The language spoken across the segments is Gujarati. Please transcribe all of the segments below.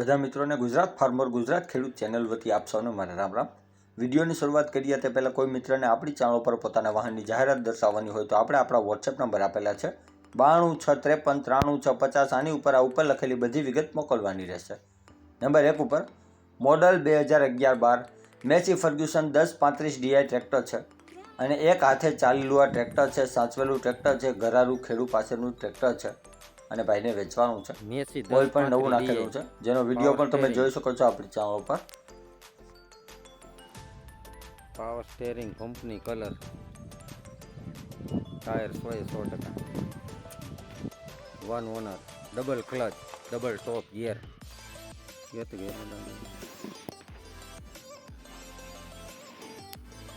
બધા મિત્રોને ગુજરાત ફાર્મર ગુજરાત ખેડૂત ચેનલ વતી આપ સૌને મારા રામ રામ. વિડીયોની શરૂઆત કરીએ તે પહેલાં કોઈ મિત્રને આપણી ચેનલ પર પોતાના વાહનની જાહેરાત દર્શાવવાની હોય તો આપણે આપણા વોટ્સએપ નંબર આપેલા છે. બાણું છ ત્રેપન ત્રાણું છ પચાસ આની ઉપર આ ઉપર લખેલી બધી વિગત મોકલવાની રહેશે. નંબર એક ઉપર, મોડલ બે હજાર અગિયાર બાર, મેસી ફર્ગ્યુસન દસ પાંત્રીસ ડીઆઈ ટ્રેક્ટર છે. અને એક હાથે ચાલેલું આ ટ્રેક્ટર છે, સાચવેલું ટ્રેક્ટર છે, ઘરારું ખેડૂ પાસેનું ટ્રેક્ટર છે. અને ભાઈને વેચવાનું છે. ઓઇલ પણ નવું નાખેલું છે. જેનો વીડિયો પણ તમે જોઈ શકો છો આપણી ચેનલ પર power steering company colour tyre સો એ સો ટકા one owner double clutch double top gear gear તો ગેર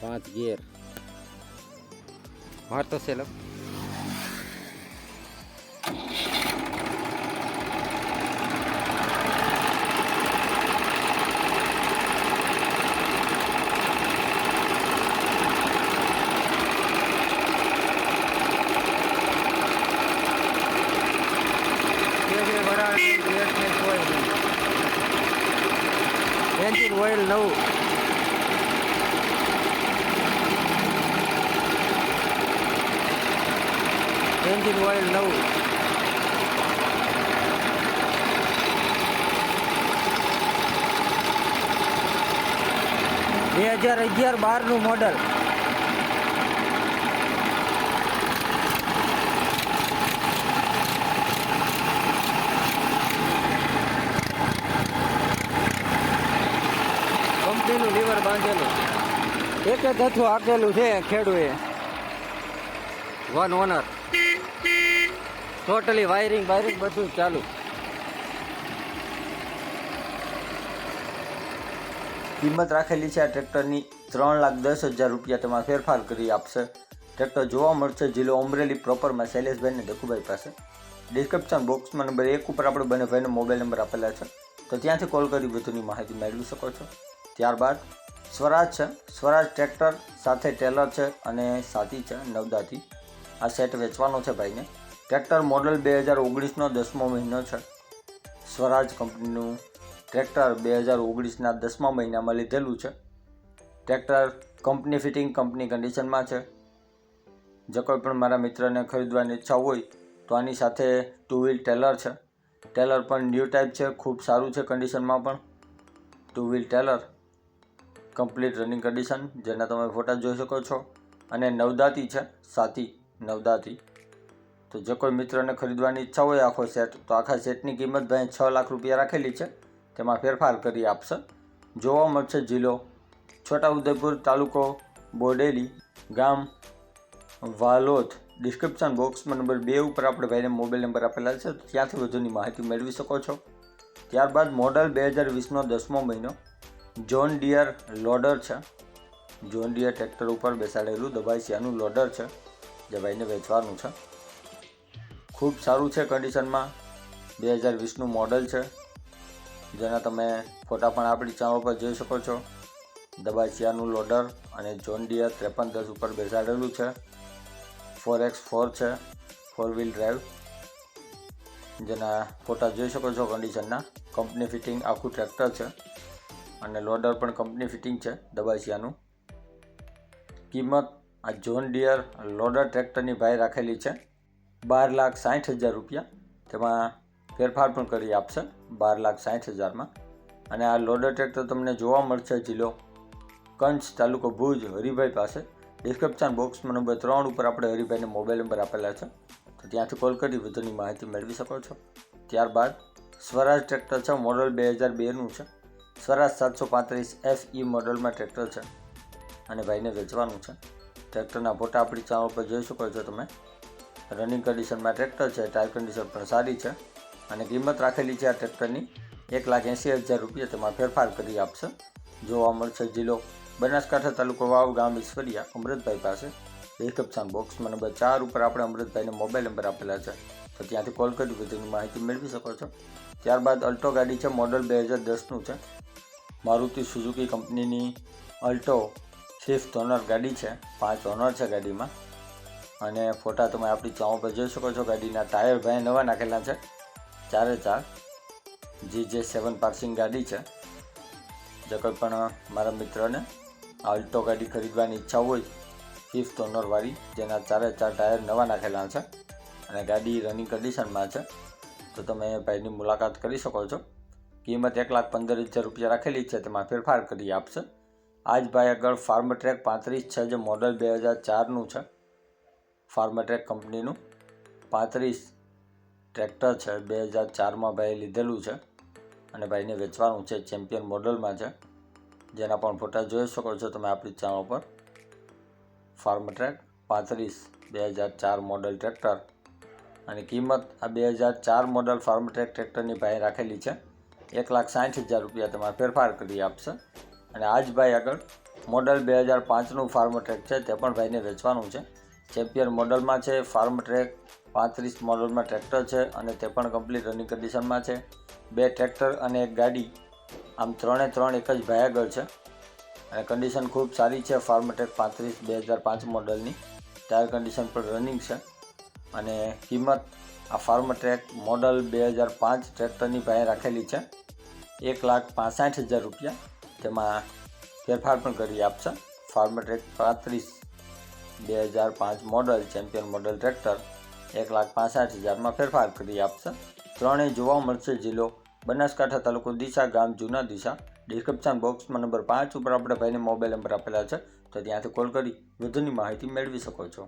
પાંચ ગિયર માર તો ઓઇલ નવું એન્જિન ઓઇલ નવું બે હજાર અગિયાર બારનું મોડલ એક હથું હાકેલું છે ખેડૂએ. One owner totally wiring wiring બધું ચાલુ. કિંમત રાખેલી છે આ ટ્રેક્ટરની ત્રણ લાખ દસ હજાર રૂપિયા તેમાં ફેરફાર કરી આપશે. ટ્રેક્ટર જોવા મળશે, જિલ્લો અમરેલી પ્રોપરમાં શૈલેષભાઈને દખુભાઈ પાસે. ડિસ્ક્રિપ્શન બોક્સમાં નંબર એક ઉપર આપણે બંને ભાઈનો મોબાઈલ નંબર આપેલા છે. તો ત્યાંથી કોલ કરી વધુની માહિતી મેળવી શકો છો. ત્યારબાદ સ્વરાજ છે. સ્વરાજ ટ્રેક્ટર સાથે ટેલર છે અને સાથી છે નવદાથી. આ સેટ વેચવાનો છે ભાઈને. ટ્રેક્ટર મોડલ બે હજાર ઓગણીસનો દસમો મહિનો છે. સ્વરાજ કંપનીનું ટ્રેક્ટર બે હજાર ઓગણીસના દસમા મહિનામાં લીધેલું છે. ટ્રેક્ટર કંપની ફિટિંગ કંપની કન્ડિશનમાં છે. જો કોઈ પણ મારા મિત્રને ખરીદવાની ઈચ્છા હોય તો આની સાથે ટુ વ્હીલ ટેલર છે. ટેલર પણ ન્યૂ ટાઈપ છે, ખૂબ સારું છે કન્ડિશનમાં પણ. Two wheel trailer. Complete running condition જેના તમે ફોટા જોઈ શકો છો. અને નવદાતી છે સાતી નવદાતી. તો જો કોઈ મિત્રને ખરીદવાની ઈચ્છા હોય આખો સેટ તો આખા સેટની કિંમત ભાઈ છ લાખ રૂપિયા રાખેલી છે. તેમાં ફેરફાર કરી આપશે. જોવા મળશે જિલ્લો છોટાઉદેપુર તાલુકો બોડેલી ગામ વાલોદ. ડિસ્ક્રિપ્શન બોક્સમાં નંબર બે ઉપર આપણે ભાઈને મોબાઈલ નંબર આપેલા છે. ત્યાંથી વધુની માહિતી મેળવી શકો છો. ત્યારબાદ મોડલ બે હજાર વીસનો દસમો મહિનો. જોન ડિયર લોડર છે. જોન ડિયર ટ્રેક્ટર ઉપર બેસાડેલું દબાઈસિયાનું લોડર છે, જે ભાઈને વેચવાનું છે. ખૂબ સારું છે કન્ડિશનમાં બે હજાર વીસનું મોડલ છે. જેના તમે ફોટા પણ આપણી ચેનલ પર જોઈ શકો છો. દબાઈસિયાનું લોડર અને જોન ડિયર ત્રેપન દસ ઉપર બેસાડેલું છે. ફોર એક્સ ફોર છે ફોર વ્હીલ ડ્રાઈવ જેના ફોટા જોઈ શકો છો કન્ડિશનના કંપની ફિટિંગ આખું ટ્રેક્ટર છે. અને લોડર પણ કંપની ફિટિંગ છે દબાસિયાનું. કિંમત આ જોન ડિયર લોડર ટ્રેક્ટરની ભાઈ રાખેલી છે. બાર લાખ સાઠ હજાર રૂપિયા. તેમાં ફેરફાર પણ કરી આપશે બાર લાખ સાઠ હજારમાં. અને આ લોડર ટ્રેક્ટર તમને જોવા મળશે જિલ્લો કંચ તાલુકો ભુજ હરિભાઈ પાસે. ડિસ્ક્રિપ્શન બોક્સમાં નંબર ત્રણ ઉપર આપણે હરિભાઈને મોબાઈલ નંબર આપેલા છે. તો ત્યાંથી કોલ કરી વધુની માહિતી મેળવી શકો છો. ત્યારબાદ સ્વરાજ ટ્રેક્ટર છે મોડલ બે હજાર બેનું છે. સ્વરાજ સાતસો પાંત્રીસ એફ ઈ મોડલમાં ટ્રેક્ટર છે. અને ભાઈને વેચવાનું છે. ટ્રેક્ટરના ફોટા આપણી ચેનલ પર જોઈ શકો છો તમે. રનિંગ કન્ડિશનમાં ટ્રેક્ટર છે ટાયર કન્ડિશન પણ સારી છે. અને કિંમત રાખેલી છે આ ટ્રેક્ટરની એક લાખ એંસી હજાર રૂપિયા તેમાં ફેરફાર કરી આપશે. જોવા મળશે જિલ્લો બનાસકાંઠા તાલુકો વાવ ગામ ઈશ્વરિયા, અમૃતભાઈ પાસે. ડિસ્ક્રિપ્શન બોક્સમાં નંબર ચાર ઉપર આપણે અમૃતભાઈને મોબાઈલ નંબર આપેલા છે. તો ત્યાંથી કોલ કરી વધુની માહિતી મેળવી શકો છો. ત્યારબાદ અલ્ટો ગાડી છે મોડલ બે હજાર દસનું છે. મારુતિ સુઝુકી કંપનીની અલ્ટો ફિફ્થ ઓનર ગાડી છે, પાંચ ઓનર છે ગાડીમાં. અને ફોટા તમે આપણી ચાઉ પર જોઈ શકો છો, ગાડીના ટાયર ભાઈ નવા નાખેલા છે, ચારે ચાર. જી જે સેવન પાર્સિંગ ગાડી છે. જે કોઈ પણ મારા મિત્રને આલ્ટો ગાડી ખરીદવાની ઈચ્છા હોય, ફિફ્થ ઓનરવાળી જેના ચારે ચાર ટાયર નવા નાખેલા છે, અને ગાડી રનિંગ કન્ડિશનમાં છે, તો તમે ભાઈની મુલાકાત કરી શકો છો. કિંમત એક લાખ પંદર હજાર રૂપિયા રાખેલી છે, તેમાં ફેરફાર કરી આપશે. આજ ભાઈ આગળ ફાર્મ ટ્રેક પાંત્રીસ છે, જે મોડલ બે હજાર ચારનું છે. ફાર્મ ટ્રેક કંપનીનું પાંત્રીસ ટ્રેક્ટર છે, બે હજાર ચારમાં ભાઈએ લીધેલું છે અને ભાઈને વેચવાનું છે, ચેમ્પિયન મોડલમાં છે. જેના પણ ફોટા જોઈ શકો છો તમે આપણી ચેનલ પર. ફાર્મ ટ્રેક પાંત્રીસ, બે હજાર ચાર મોડલ ટ્રેક્ટર. અને કિંમત આ બે હજાર ચાર મોડલ ફાર્મ ટ્રેક ટ્રેક્ટરની ભાઈ રાખેલી છે. એક લાખ સાઠ હજાર રૂપિયા તમારે ફેરફાર કરી આપશે. અને આજ ભાઈ આગળ મોડલ બે હજાર પાંચનું ફાર્મ ટ્રેક છે, તે પણ ભાઈને વેચવાનું છે. ચેમ્પિયન મોડલમાં છે ફાર્મ ટ્રેક પાંત્રીસ મોડલમાં ટ્રેક્ટર છે અને તે પણ કમ્પ્લીટ રનિંગ કન્ડિશનમાં છે. બે ટ્રેક્ટર અને એક ગાડી, આમ ત્રણે ત્રણ એક જ ભાઈ આગળ છે. અને કન્ડિશન ખૂબ સારી છે ફાર્મ ટ્રેક પાંત્રીસ બે હજાર પાંચ મોડલની. ટાયર કન્ડિશન પણ રનિંગ છે. અને કિંમત આ ફાર્મ ટ્રેક મોડલ બે હજાર પાંચ ટ્રેક્ટરની ભાઈ રાખેલી છે. એક લાખ પાસઠ હજાર રૂપિયા તેમાં ફેરફાર પણ કરી આપશે. ફાર્મ ટ્રેક પાંત્રીસ બે હજાર પાંચ મોડલ ચેમ્પિયન મોડલ ટ્રેક્ટર એક લાખ પાસઠ હજારમાં ફેરફાર કરી આપશે. ત્રણેય જોવા મળશે જિલ્લો બનાસકાંઠા તાલુકો દિશા, ગામ જૂના દિશા. ડિસ્ક્રિપ્શન બોક્સમાં નંબર પાંચ ઉપર આપણે ભાઈને મોબાઈલ નંબર આપેલા છે. તો ત્યાંથી કોલ કરી, વધુની માહિતી મેળવી શકો છો.